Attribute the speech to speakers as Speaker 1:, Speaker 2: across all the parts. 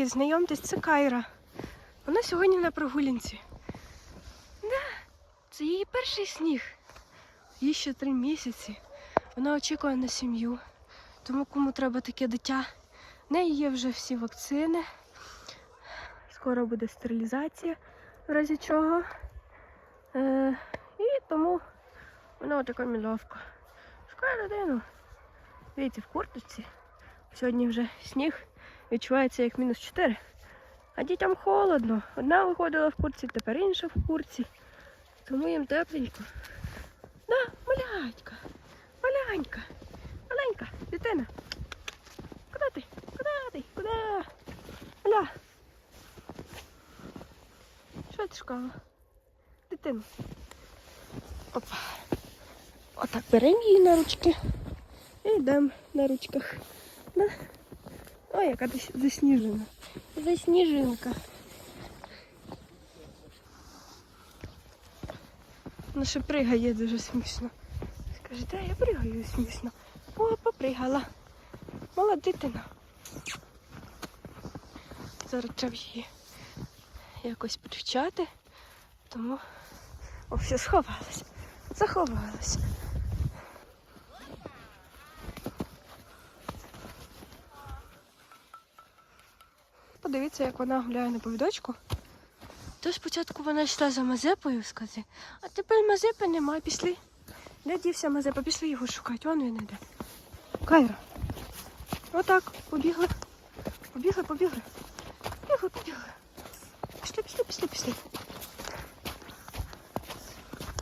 Speaker 1: Привіт, знайомтесь, це Кайра. Вона сьогодні на прогулянці. Да, це її перший сніг. Їй ще три місяці. Вона очікує на сім'ю. Тому кому треба таке дитя. В неї є вже всі вакцини. Скоро буде стерилізація, в разі чого. Е, і тому вона така мілявка. Шукає людину. Дивіться, в курточці. Сьогодні вже сніг відчувається як мінус 4. А дітям холодно. Одна виходила в курці, тепер інша в курці. Тому їм тепленько. Да, малянька, малянька, маленька, дитина. Куди ти? Куди ти? Куди? Маля. Що ти шукала? Дитину. Опа. Отак беремо її на ручки. І йдемо на ручках. Да? Ой, яка засніжена. Засніжинка. Ну ще пригає дуже смішно. Скажи, де я пригаю смішно. О, попригала. Мала дитина. Зараз треба її якось привчати, тому о, все сховалась. Заховалась. Подивіться, як вона гуляє на повідочку. То спочатку вона йшла за Мазепою сказати, а тепер Мазепи немає, пішли. Де дівся Мазепа? Пішли його шукати, вон він іде. Кайра. Отак, побігли. Побігли, побігли. Побігли, побігли. Пішли, пішли, пішли, пішли.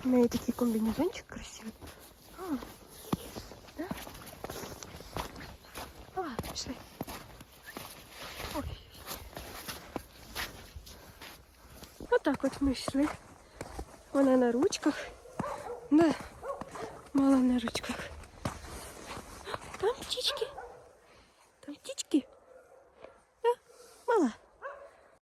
Speaker 1: У неї такий комбінезончик красивий. А, да? Давай, пішли. Так от ми йшли. Вона на ручках. Да, мала на ручках. Там птички. Там птички.